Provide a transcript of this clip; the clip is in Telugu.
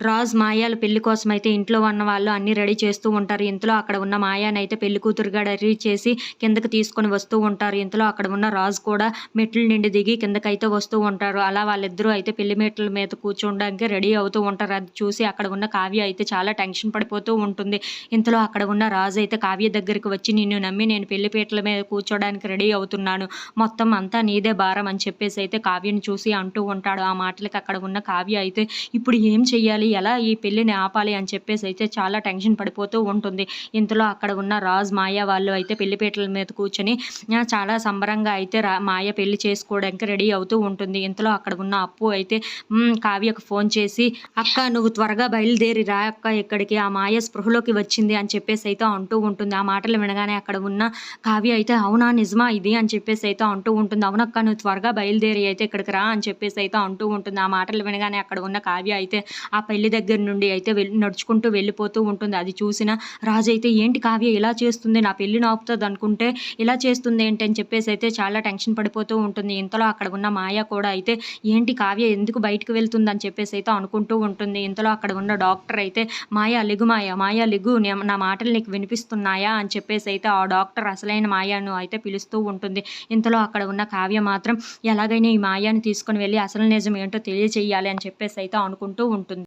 రాజ్ మాయాలు పెళ్ళి కోసం అయితే ఇంట్లో ఉన్న వాళ్ళు అన్ని రెడీ చేస్తూ ఉంటారు. ఇంతలో అక్కడ ఉన్న మాయానైతే పెళ్ళి కూతురుగా రెడీ చేసి కిందకి తీసుకొని వస్తూ ఉంటారు. ఇంతలో అక్కడ ఉన్న రాజు కూడా మెట్ల నిండి దిగి కిందకైతే వస్తూ ఉంటారు. అలా వాళ్ళిద్దరూ అయితే పెళ్ళి మెట్ల మీద కూర్చోడానికి రెడీ అవుతూ ఉంటారు. అది చూసి అక్కడ ఉన్న కావ్య అయితే చాలా టెన్షన్ పడిపోతూ ఉంటుంది. ఇంతలో అక్కడ ఉన్న రాజు అయితే కావ్య దగ్గరికి వచ్చి నిన్ను నమ్మి నేను పెళ్ళి పీటల మీద కూర్చోడానికి రెడీ అవుతున్నాను. మొత్తం అంతా నీదే భారం అని చెప్పేసి అయితే కావ్యను చూసి అంటూ ఉంటాడు. ఆ మాటలకి అక్కడ ఉన్న కావ్య అయితే ఇప్పుడు ఏం చెయ్యాలి? ఎలా ఈ పెళ్ళిని ఆపాలి అని చెప్పేసి అయితే చాలా టెన్షన్ పడిపోతూ ఉంటుంది. ఇంతలో అక్కడ ఉన్న రాజ్ మాయ వాళ్ళు అయితే పెళ్ళిపీటల మీద కూర్చొని చాలా సంబరంగా అయితే రా మాయ పెళ్ళి చేసుకోవడానికి రెడీ అవుతూ ఉంటుంది. ఇంతలో అక్కడ ఉన్న అప్పు అయితే కావ్యకు ఫోన్ చేసి అక్క నువ్వు త్వరగా బయలుదేరి రా అక్క ఇక్కడికి. ఆ మాయ స్పృహలోకి వచ్చింది అని చెప్పేసి అయితే అంటూ ఉంటుంది. ఆ మాటలు వినగానే అక్కడ ఉన్న కావ్య అయితే అవునా నిజమా ఇది? అని చెప్పేసి అయితే అంటూ ఉంటుంది. అవునక్క నువ్వు త్వరగా బయలుదేరి అయితే ఇక్కడికి రా అని చెప్పేసి అయితే అంటూ ఉంటుంది. ఆ మాటలు వినగానే అక్కడ ఉన్న కావ్య అయితే ఆ పెళ్ళి దగ్గర నుండి అయితే వెళ్ళి నడుచుకుంటూ వెళ్ళిపోతూ ఉంటుంది. అది చూసిన రాజు అయితే ఏంటి కావ్య ఇలా చేస్తుంది? నా పెళ్ళిని ఆపుతుంది అనుకుంటే ఇలా చేస్తుంది ఏంటి? అని చెప్పేసి అయితే చాలా టెన్షన్ పడిపోతూ ఉంటుంది. ఇంతలో అక్కడ ఉన్న మాయ కూడా అయితే ఏంటి కావ్య ఎందుకు బయటకు వెళ్తుంది? అని చెప్పేసి అయితే అనుకుంటూ ఉంటుంది. ఇంతలో అక్కడ ఉన్న డాక్టర్ అయితే మాయా లిగు మాయ మాయా లిగు నా మాటలు నీకు వినిపిస్తున్నాయా? అని చెప్పేసి అయితే ఆ డాక్టర్ అసలైన మాయాను అయితే పిలుస్తూ ఉంటుంది. ఇంతలో అక్కడ ఉన్న కావ్య మాత్రం ఎలాగైనా ఈ మాయాని తీసుకొని వెళ్ళి అసలు నిజం ఏంటో తెలియచేయాలి అని చెప్పేసి అయితే అనుకుంటూ ఉంటుంది.